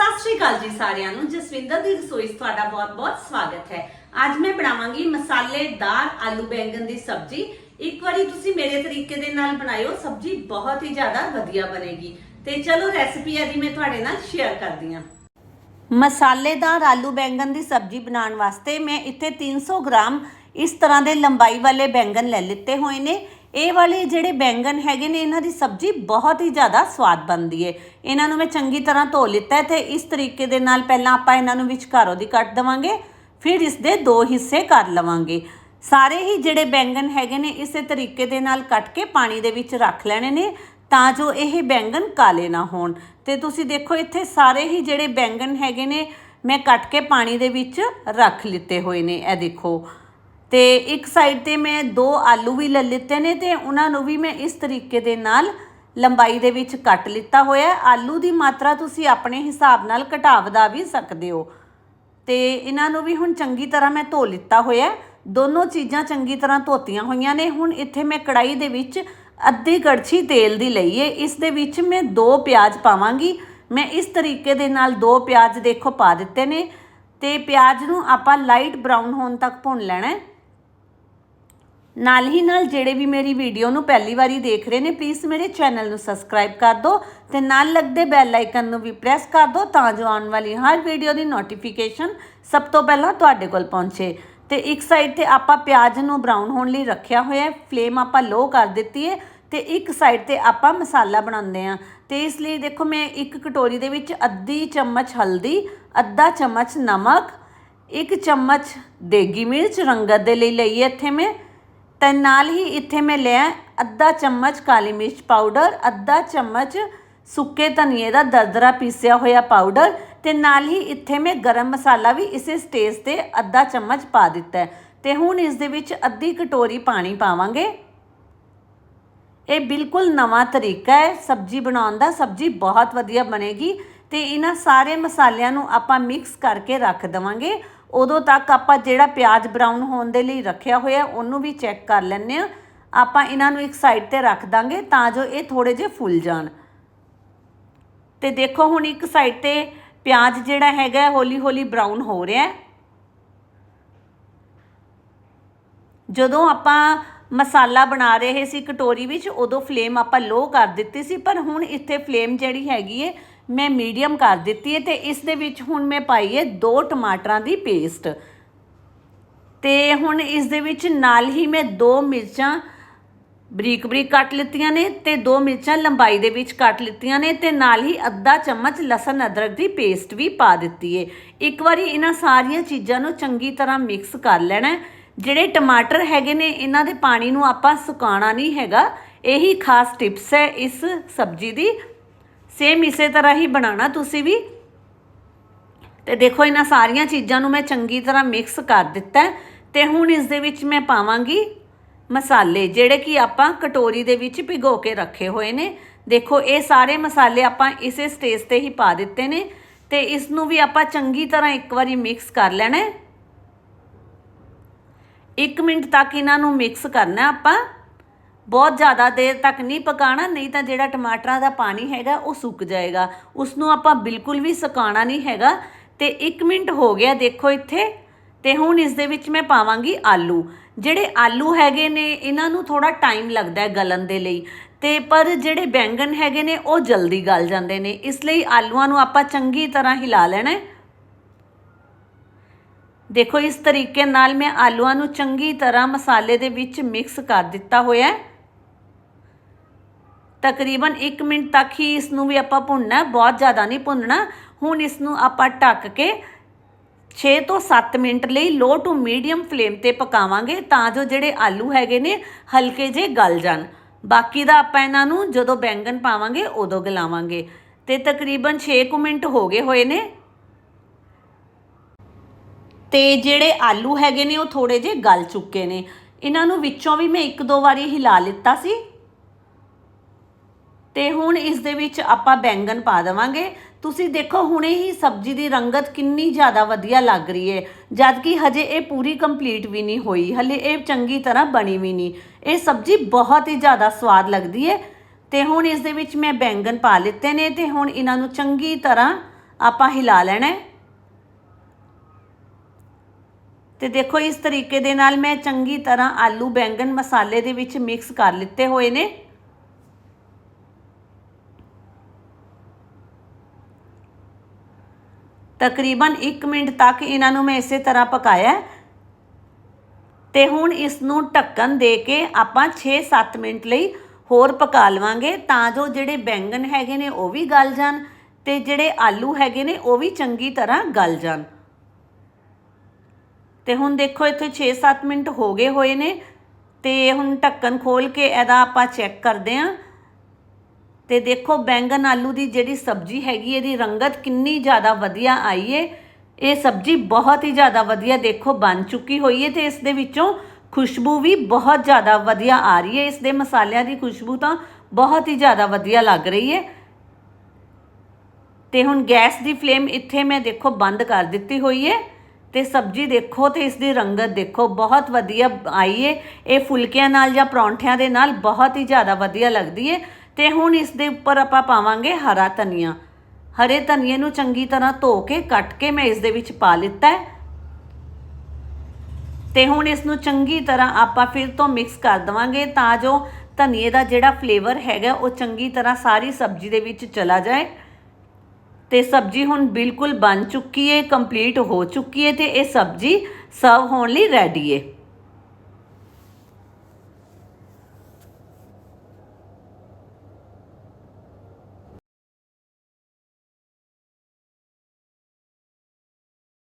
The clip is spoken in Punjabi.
ਸਤਿ ਸ਼੍ਰੀ ਅਕਾਲ ਜੀ ਸਾਰਿਆਂ ਨੂੰ। ਜਸਵਿੰਦਰ ਦੀ ਰਸੋਈ 'ਚ ਤੁਹਾਡਾ ਬਹੁਤ-ਬਹੁਤ ਸਵਾਗਤ ਹੈ। ਅੱਜ ਮੈਂ ਬਣਾਵਾਂਗੀ ਮਸਾਲੇਦਾਰ ਆਲੂ ਬੈਂਗਣ ਦੀ ਸਬਜ਼ੀ। ਇੱਕ ਵਾਰੀ ਤੁਸੀਂ ਮੇਰੇ ਤਰੀਕੇ ਦੇ ਨਾਲ ਬਣਾਇਓ, ਸਬਜ਼ੀ ਬਹੁਤ ਹੀ ਜ਼ਿਆਦਾ ਵਧੀਆ ਬਣੇਗੀ। ਤੇ ਚਲੋ ਰੈਸਪੀ ਇਹਦੀ ਮੈਂ ਤੁਹਾਡੇ ਨਾਲ ਸ਼ੇਅਰ ਕਰਦੀ ਹਾਂ। ਮਸਾਲੇਦਾਰ ਆਲੂ ਬੈਂਗਣ ਦੀ ਸਬਜ਼ੀ ਬਣਾਉਣ ਵਾਸਤੇ ਮੈਂ ਇੱਥੇ 300 ਗ੍ਰਾਮ ਇਸ ਤਰ੍ਹਾਂ ਦੇ ਲੰਬਾਈ ਵਾਲੇ ਬੈਂਗਣ ਲੈ ਲਿੱਤੇ ਹੋਏ ਨੇ। ਇਹ ਵਾਲੇ ਜਿਹੜੇ ਬੈਂਗਨ ਹੈਗੇ ਨੇ, ਇਹਨਾਂ ਦੀ ਸਬਜ਼ੀ ਬਹੁਤ ਹੀ ਜ਼ਿਆਦਾ ਸਵਾਦ ਬਣਦੀ ਹੈ ਇਹਨਾਂ ਨੂੰ ਮੈਂ ਚੰਗੀ ਤਰ੍ਹਾਂ ਧੋ ਲਿੱਤਾ ਹੈ ਤੇ ਇਸ ਤਰੀਕੇ ਦੇ ਨਾਲ ਪਹਿਲਾਂ ਆਪਾਂ ਇਹਨਾਂ ਨੂੰ ਵਿਚਕਾਰੋਂ ਦੀ ਕੱਟ ਦਵਾਂਗੇ, ਫਿਰ ਇਸ ਦੇ ਦੋ ਹਿੱਸੇ ਕਰ ਲਵਾਂਗੇ। ਸਾਰੇ ਹੀ ਜਿਹੜੇ ਬੈਂਗਨ ਹੈਗੇ ਨੇ, ਇਸੇ ਤਰੀਕੇ ਦੇ ਨਾਲ ਕੱਟ ਕੇ ਪਾਣੀ ਦੇ ਵਿੱਚ ਰੱਖ ਲੈਣੇ ਨੇ ਤਾਂ ਜੋ ਇਹ ਬੈਂਗਨ ਕਾਲੇ ਨਾ ਹੋਣ। ਤੇ ਤੁਸੀਂ ਦੇਖੋ, ਇੱਥੇ ਸਾਰੇ ਹੀ ਜਿਹੜੇ ਬੈਂਗਨ ਹੈਗੇ ਨੇ, ਮੈਂ ਕੱਟ ਕੇ ਪਾਣੀ ਦੇ ਵਿੱਚ ਰੱਖ ਲਿੱਤੇ ਹੋਏ ਨੇ। ਇਹ ਦੇਖੋ ਤੇ ਇੱਕ ਸਾਈਡ ਤੇ ਮੈਂ ਦੋ ਆਲੂ ਵੀ ਲੈ ਲਿੱਤੇ ਨੇ ਤੇ ਉਹਨਾਂ ਨੂੰ ਵੀ ਮੈਂ ਇਸ ਤਰੀਕੇ ਦੇ ਨਾਲ ਲੰਬਾਈ ਦੇ ਵਿੱਚ ਕੱਟ ਲਿੱਤਾ ਹੋਇਆ ਆਲੂ ਦੀ ਮਾਤਰਾ ਤੁਸੀਂ ਆਪਣੇ ਹਿਸਾਬ ਨਾਲ ਘਟਾ ਵਧਾ ਵੀ ਸਕਦੇ ਹੋ। ਤੇ ਇਹਨਾਂ ਨੂੰ ਵੀ ਹੁਣ ਚੰਗੀ ਤਰ੍ਹਾਂ ਮੈਂ ਧੋ ਲਿੱਤਾ ਹੋਇਆ ਦੋਨੋਂ ਚੀਜ਼ਾਂ ਚੰਗੀ ਤਰ੍ਹਾਂ ਧੋਤੀਆਂ ਹੋਈਆਂ ਨੇ। ਹੁਣ ਇੱਥੇ ਮੈਂ ਕੜਾਈ ਦੇ ਵਿੱਚ ਅੱਧੀ ਕੜਛੀ ਤੇਲ ਦੀ ਲਈ ਹੈ। ਇਸ ਦੇ ਵਿੱਚ ਮੈਂ ਦੋ ਪਿਆਜ਼ ਪਾਵਾਂਗੀ। ਮੈਂ ਇਸ ਤਰੀਕੇ ਦੇ ਨਾਲ ਦੋ ਪਿਆਜ਼ ਦੇਖੋ ਪਾ ਦਿੱਤੇ ਨੇ। ਤੇ ਪਿਆਜ਼ ਨੂੰ ਆਪਾਂ ਲਾਈਟ ਬਰਾਊਨ ਹੋਣ ਤੱਕ ਭੁੰਨ ਲੈਣਾ ਹੈ। ਨਾਲ ਹੀ ਨਾਲ ਜਿਹੜੇ ਵੀ ਮੇਰੀ ਵੀਡੀਓ ਨੂੰ ਪਹਿਲੀ ਵਾਰੀ ਦੇਖ ਰਹੇ ਨੇ ਪਲੀਜ਼ ਮੇਰੇ ਚੈਨਲ ਨੂੰ ਸਬਸਕ੍ਰਾਈਬ ਕਰ ਦਿਓ ਤੇ ਨਾਲ ਲੱਗਦੇ ਬੈਲ ਆਈਕਨ ਨੂੰ ਵੀ ਪ੍ਰੈਸ ਕਰ ਦਿਓ ਤਾਂ ਜੋ ਆਉਣ ਵਾਲੀ ਹਰ ਵੀਡੀਓ ਦੀ ਨੋਟੀਫਿਕੇਸ਼ਨ ਸਭ ਤੋਂ ਪਹਿਲਾਂ ਤੁਹਾਡੇ ਕੋਲ ਪਹੁੰਚੇ। ਤੇ ਇੱਕ ਸਾਈਡ ਤੇ ਆਪਾਂ ਪਿਆਜ਼ ਨੂੰ ਬਰਾਊਨ ਹੋਣ ਲਈ ਰੱਖਿਆ ਹੋਇਆ ਹੈ ਫਲੇਮ ਆਪਾਂ ਲੋ ਕਰ ਦਿੱਤੀ ਹੈ ਤੇ ਇੱਕ ਸਾਈਡ ਤੇ ਆਪਾਂ ਮਸਾਲਾ ਬਣਾਉਂਦੇ ਆ ਤੇ ਇਸ ਲਈ ਦੇਖੋ ਮੈਂ ਇੱਕ ਕਟੋਰੀ ਦੇ ਵਿੱਚ ਅੱਧੀ ਚਮਚ ਹਲਦੀ, ਅੱਧਾ ਚਮਚ ਨਮਕ, ਇੱਕ ਚਮਚ ਦੇਗੀ ਮਿਰਚ ਰੰਗਤ ਦੇ ਲਈ ਲਈ ਇੱਥੇ ਮੈਂ ਤੇ ਨਾਲ ਹੀ ਇੱਥੇ ਮੈਂ ਲਿਆ ਅੱਧਾ ਚਮਚ ਕਾਲੀ ਮਿਰਚ ਪਾਊਡਰ, ਅੱਧਾ ਚਮਚ ਸੁੱਕੇ ਧਨੀਏ ਦਾ ਦਰਦਰਾ ਪੀਸਿਆ ਹੋਇਆ ਪਾਊਡਰ ਤੇ ਨਾਲ ਹੀ ਇੱਥੇ ਮੈਂ ਗਰਮ ਮਸਾਲਾ ਵੀ ਇਸੇ ਸਟੇਜ ਤੇ ਅੱਧਾ ਚਮਚ ਪਾ ਦਿੱਤਾ ਹੈ। ਤੇ ਹੁਣ ਇਸ ਦੇ ਵਿੱਚ ਅੱਧੀ ਕਟੋਰੀ ਪਾਣੀ ਪਾਵਾਂਗੇ। ਇਹ ਬਿਲਕੁਲ ਨਵਾਂ ਤਰੀਕਾ ਹੈ। ਸਬਜ਼ੀ ਬਣਾਉਣ ਦਾ ਸਬਜ਼ੀ ਬਹੁਤ ਵਧੀਆ ਬਣੇਗੀ ਤੇ ਇਹਨਾਂ ਸਾਰੇ ਮਸਾਲਿਆਂ ਨੂੰ ਆਪਾਂ ਮਿਕਸ ਕਰਕੇ ਰੱਖ ਦਵਾਂਗੇ। ਉਦੋਂ ਤੱਕ ਆਪਾਂ ਜਿਹੜਾ ਪਿਆਜ਼ ਬਰਾਊਨ ਹੋਣ ਦੇ ਲਈ ਰੱਖਿਆ ਹੋਇਆ, ਉਹਨੂੰ ਵੀ ਚੈੱਕ ਕਰ ਲੈਂਦੇ ਆ ਆਪਾਂ ਇਹਨਾਂ ਨੂੰ ਇੱਕ ਸਾਈਡ ਤੇ ਰੱਖ ਦਾਂਗੇ ਤਾਂ ਜੋ ਇਹ ਥੋੜੇ ਜਿਹੇ ਫੁੱਲ ਜਾਣ। ਤੇ ਦੇਖੋ ਹੁਣ ਇੱਕ ਸਾਈਡ ਤੇ ਪਿਆਜ਼ ਜਿਹੜਾ ਹੈਗਾ, ਹੌਲੀ ਹੌਲੀ ਬਰਾਊਨ ਹੋ ਰਿਹਾ ਹੈ। ਜਦੋਂ ਆਪਾਂ ਮਸਾਲਾ ਬਣਾ ਰਹੇ ਸੀ ਕਟੋਰੀ ਵਿੱਚ, ਉਦੋਂ ਫਲੇਮ ਆਪਾਂ ਲੋ ਕਰ ਦਿੱਤੀ ਸੀ, ਪਰ ਹੁਣ ਇੱਥੇ ਫਲੇਮ ਜਿਹੜੀ ਹੈਗੀ ਏ ਮੈਂ ਮੀਡੀਅਮ ਕਰ ਦਿੱਤੀ ਹੈ ਤੇ ਇਸ ਦੇ ਵਿੱਚ ਹੁਣ ਮੈਂ ਪਾਈ ਹੈ ਦੋ ਟਮਾਟਰਾਂ ਦੀ ਪੇਸਟ। ਤੇ ਹੁਣ ਇਸ ਦੇ ਵਿੱਚ ਨਾਲ ਹੀ ਮੈਂ ਦੋ ਮਿਰਚਾਂ ਬਰੀਕ ਬਰੀਕ ਕੱਟ ਲਿੱਤੀਆਂ ਨੇ ਤੇ ਦੋ ਮਿਰਚਾਂ ਲੰਬਾਈ ਦੇ ਵਿੱਚ ਕੱਟ ਲਿੱਤੀਆਂ ਨੇ ਤੇ ਨਾਲ ਹੀ ਅੱਧਾ ਚਮਚ ਲਸਣ ਅਦਰਕ ਦੀ ਪੇਸਟ ਵੀ ਪਾ ਦਿੱਤੀ ਏ। ਇੱਕ ਵਾਰੀ ਇਹਨਾਂ ਸਾਰੀਆਂ ਚੀਜ਼ਾਂ ਨੂੰ ਚੰਗੀ ਤਰ੍ਹਾਂ ਮਿਕਸ ਕਰ ਲੈਣਾ। ਜਿਹੜੇ ਟਮਾਟਰ ਹੈਗੇ ਨੇ, ਇਹਨਾਂ ਦੇ ਪਾਣੀ ਨੂੰ ਆਪਾਂ ਸੁਕਾਉਣਾ ਨਹੀਂ ਹੈਗਾ। ਇਹੀ ਖਾਸ ਟਿਪਸ ਹੈ ਇਸ ਸਬਜ਼ੀ ਦੀ। ਸੇਮ ਇਸੇ ਤਰ੍ਹਾਂ ਹੀ ਬਣਾਉਣਾ ਤੁਸੀਂ ਵੀ। ਤੇ ਦੇਖੋ ਇਹਨਾਂ ਸਾਰੀਆਂ ਚੀਜ਼ਾਂ ਨੂੰ ਮੈਂ ਚੰਗੀ ਤਰ੍ਹਾਂ ਮਿਕਸ ਕਰ ਦਿੱਤਾ ਹੈ। ਤੇ ਹੁਣ ਇਸ ਦੇ ਵਿੱਚ ਮੈਂ ਪਾਵਾਂਗੀ ਮਸਾਲੇ, ਜਿਹੜੇ ਕਿ ਆਪਾਂ ਕਟੋਰੀ ਦੇ ਵਿੱਚ ਭਿਗੋ ਕੇ ਰੱਖੇ ਹੋਏ ਨੇ। ਦੇਖੋ, ਇਹ ਸਾਰੇ ਮਸਾਲੇ ਆਪਾਂ ਇਸੇ ਸਟੇਜ ਤੇ ਹੀ ਪਾ ਦਿੱਤੇ ਨੇ। ਤੇ ਇਸ ਨੂੰ ਵੀ ਆਪਾਂ ਚੰਗੀ ਤਰ੍ਹਾਂ ਇੱਕ ਵਾਰੀ ਮਿਕਸ ਕਰ ਲੈਣਾ ਹੈ। 1 ਮਿੰਟ ਤੱਕ ਇਹਨਾਂ ਨੂੰ ਮਿਕਸ ਕਰਨਾ ਆਪਾਂ। ਬਹੁਤ ਜ਼ਿਆਦਾ ਦੇਰ ਤੱਕ ਨਹੀਂ ਪਕਾਣਾ, ਨਹੀਂ ਤਾਂ ਜਿਹੜਾ ਟਮਾਟਰਾਂ ਦਾ ਪਾਣੀ ਹੈਗਾ ਉਹ ਸੁੱਕ ਜਾਏਗਾ। ਉਸ ਨੂੰ ਆਪਾਂ ਬਿਲਕੁਲ ਵੀ ਸੁਕਾਉਣਾ ਨਹੀਂ ਹੈਗਾ। ਤੇ 1 ਮਿੰਟ ਹੋ ਗਿਆ ਦੇਖੋ ਇੱਥੇ, ਤੇ ਹੁਣ ਇਸ ਦੇ ਵਿੱਚ ਮੈਂ ਪਾਵਾਂਗੀ ਆਲੂ। ਜਿਹੜੇ ਆਲੂ ਹੈਗੇ ਨੇ, ਇਹਨਾਂ ਨੂੰ ਥੋੜਾ ਟਾਈਮ ਲੱਗਦਾ ਹੈ ਗਲਣ ਦੇ ਲਈ। ਤੇ ਪਰ ਜਿਹੜੇ ਬੈਂਗਣ ਹੈਗੇ ਨੇ, ਉਹ ਜਲਦੀ ਗਲ ਜਾਂਦੇ ਨੇ। ਇਸ ਲਈ ਆਲੂਆਂ ਨੂੰ ਆਪਾਂ ਚੰਗੀ ਤਰ੍ਹਾਂ ਹਿਲਾ ਲੈਣਾ ਹੈ। ਦੇਖੋ ਇਸ ਤਰੀਕੇ ਨਾਲ ਮੈਂ ਆਲੂਆਂ ਨੂੰ ਚੰਗੀ ਤਰ੍ਹਾਂ ਮਸਾਲੇ ਦੇ ਵਿੱਚ ਮਿਕਸ ਕਰ ਦਿੱਤਾ ਹੋਇਆ ਹੈ। ਤਕਰੀਬਨ 1 ਮਿੰਟ ਤੱਕ ਹੀ ਇਸ ਨੂੰ ਵੀ ਆਪਾਂ ਭੁੰਨਣਾ ਬਹੁਤ ਜ਼ਿਆਦਾ ਨਹੀਂ ਭੁੰਨਣਾ। ਹੁਣ ਇਸ ਨੂੰ ਆਪਾਂ ਢੱਕ ਕੇ 6 ਤੋਂ 7 ਮਿੰਟ ਲਈ ਲੋ ਟੂ ਮੀਡੀਅਮ ਫਲੇਮ ਤੇ ਪਕਾਵਾਂਗੇ ਤਾਂ ਜੋ ਜਿਹੜੇ ਆਲੂ ਹੈਗੇ ਨੇ, ਹਲਕੇ ਜੇ ਗਲ ਜਾਣ। ਬਾਕੀ ਦਾ ਆਪਾਂ ਇਹਨਾਂ ਨੂੰ ਜਦੋਂ ਬੈਂਗਣ ਪਾਵਾਂਗੇ, ਉਦੋਂ ਗਲਾਵਾਂਗੇ। ਤੇ ਤਕਰੀਬਨ 6 ਕੁ ਮਿੰਟ ਹੋ ਗਏ ਹੋਏ ਨੇ। ਤੇ ਜਿਹੜੇ ਆਲੂ ਹੈਗੇ ਨੇ, ਉਹ ਥੋੜੇ ਜੇ ਗਲ ਚੁੱਕੇ ਨੇ। ਇਹਨਾਂ ਨੂੰ ਵਿੱਚੋਂ ਵੀ ਮੈਂ ਇੱਕ ਦੋ ਵਾਰੀ ਹਿਲਾ ਲਿੱਤਾ ਸੀ। ਤੇ ਹੁਣ ਇਸ ਦੇ ਵਿੱਚ ਆਪਾਂ ਬੈਂਗਨ ਪਾ ਦੇਵਾਂਗੇ। ਤੁਸੀਂ ਦੇਖੋ, ਹੁਣੇ ਹੀ ਸਬਜ਼ੀ ਦੀ ਰੰਗਤ ਕਿੰਨੀ ਜ਼ਿਆਦਾ ਵਧੀਆ ਲੱਗ ਰਹੀ ਹੈ ਜਦ ਕਿ ਹਜੇ ਇਹ ਪੂਰੀ ਕੰਪਲੀਟ ਵੀ ਨਹੀਂ ਹੋਈ, ਹਲੇ ਇਹ ਚੰਗੀ ਤਰ੍ਹਾਂ ਬਣੀ ਵੀ ਨਹੀਂ। ਇਹ ਸਬਜ਼ੀ ਬਹੁਤ ਹੀ ਜ਼ਿਆਦਾ ਸਵਾਦ ਲੱਗਦੀ ਹੈ ਤੇ ਹੁਣ ਇਸ ਦੇ ਵਿੱਚ ਮੈਂ ਬੈਂਗਨ ਪਾ ਲਿੱਤੇ ਨੇ ਤੇ ਹੁਣ ਇਹਨਾਂ ਨੂੰ ਚੰਗੀ ਤਰ੍ਹਾਂ ਆਪਾਂ ਹਿਲਾ ਲੈਣਾ ਹੈ ਤੇ ਦੇਖੋ, ਇਸ ਤਰੀਕੇ ਦੇ ਨਾਲ ਮੈਂ ਚੰਗੀ ਤਰ੍ਹਾਂ ਆਲੂ ਬੈਂਗਣ ਮਸਾਲੇ ਦੇ ਵਿੱਚ ਮਿਕਸ ਕਰ ਲਿੱਤੇ ਹੋਏ ਨੇ। ਤਕਰੀਬਨ 1 ਮਿੰਟ ਤੱਕ ਇਹਨਾਂ ਨੂੰ ਮੈਂ ਇਸੇ ਤਰ੍ਹਾਂ ਪਕਾਇਆ ਹੈ। ਤੇ ਹੁਣ ਇਸ ਨੂੰ ਢੱਕਣ ਦੇ ਕੇ ਆਪਾਂ 6-7 ਮਿੰਟ ਲਈ ਹੋਰ ਪਕਾ ਲਵਾਂਗੇ ਤਾਂ ਜੋ ਜਿਹੜੇ ਬੈਂਗਣ ਹੈਗੇ ਨੇ ਉਹ ਵੀ ਗਲ ਜਾਣ ਤੇ ਜਿਹੜੇ ਆਲੂ ਹੈਗੇ ਨੇ ਉਹ ਵੀ ਚੰਗੀ ਤਰ੍ਹਾਂ ਗਲ ਜਾਣ ਤੇ ਹੁਣ ਦੇਖੋ ਇੱਥੇ 6-7 ਮਿੰਟ ਹੋ ਗਏ ਹੋਏ ਨੇ ਤੇ ਹੁਣ ਢੱਕਣ ਖੋਲ ਕੇ ਇਹਦਾ ਆਪਾਂ ਚੈੱਕ ਕਰਦੇ ਆਂ ਤੇ ਦੇਖੋ ਬੈਂਗਨ ਆਲੂ ਦੀ ਜਿਹੜੀ ਸਬਜ਼ੀ ਹੈਗੀ, ਇਹਦੀ ਰੰਗਤ ਕਿੰਨੀ ਜ਼ਿਆਦਾ ਵਧੀਆ ਆਈ ਏ। ਇਹ ਸਬਜ਼ੀ ਬਹੁਤ ਹੀ ਜ਼ਿਆਦਾ ਵਧੀਆ ਦੇਖੋ, ਬਣ ਚੁੱਕੀ ਹੋਈ ਏ ਤੇ ਇਸ ਦੇ ਵਿੱਚੋਂ ਖੁਸ਼ਬੂ ਵੀ ਬਹੁਤ ਜ਼ਿਆਦਾ ਵਧੀਆ ਆ ਰਹੀ ਏ। ਇਸ ਦੇ ਮਸਾਲਿਆਂ ਦੀ ਖੁਸ਼ਬੂ ਤਾਂ ਬਹੁਤ ਹੀ ਜ਼ਿਆਦਾ ਵਧੀਆ ਲੱਗ ਰਹੀ ਏ। ਤੇ ਹੁਣ ਗੈਸ ਦੀ ਫਲੇਮ ਇੱਥੇ ਮੈਂ ਦੇਖੋ, ਬੰਦ ਕਰ ਦਿੱਤੀ ਹੋਈ ਏ ਤੇ ਸਬਜ਼ੀ ਦੇਖੋ ਤੇ ਇਸ ਦੀ ਰੰਗਤ ਦੇਖੋ, ਬਹੁਤ ਵਧੀਆ ਆਈ ਏ। ਇਹ ਫੁਲਕਿਆਂ ਨਾਲ ਜਾਂ ਪਰੌਂਠਿਆਂ ਦੇ ਨਾਲ ਬਹੁਤ ਹੀ ਜ਼ਿਆਦਾ ਵਧੀਆ ਲੱਗਦੀ ਏ। ਤੇ ਹੁਣ ਇਸ ਦੇ ਉੱਪਰ ਆਪਾਂ ਪਾਵਾਂਗੇ ਹਰਾ ਧਨੀਆ। ਹਰੇ ਧਨੀਏ ਨੂੰ ਚੰਗੀ ਤਰ੍ਹਾਂ ਧੋ ਕੇ, ਕੱਟ ਕੇ ਮੈਂ ਇਸ ਦੇ ਵਿੱਚ ਪਾ ਲਿੱਤਾ ਹੈ। ਤੇ ਹੁਣ ਇਸ ਨੂੰ ਚੰਗੀ ਤਰ੍ਹਾਂ ਆਪਾਂ ਫਿਰ ਤੋਂ ਮਿਕਸ ਕਰ ਦਵਾਂਗੇ ਤਾਂ ਜੋ ਧਨੀਏ ਦਾ ਜਿਹੜਾ ਫਲੇਵਰ ਹੈਗਾ ਉਹ ਚੰਗੀ ਤਰ੍ਹਾਂ ਸਾਰੀ ਸਬਜ਼ੀ ਦੇ ਵਿੱਚ ਚਲਾ ਜਾਏ। ਤੇ ਸਬਜ਼ੀ ਹੁਣ ਬਿਲਕੁਲ ਬਣ ਚੁੱਕੀ ਹੈ ਕੰਪਲੀਟ ਹੋ ਚੁੱਕੀ ਹੈ ਤੇ ਇਹ ਸਬਜ਼ੀ ਸਰਵ ਹੋਣ ਲਈ ਰੈਡੀ ਹੈ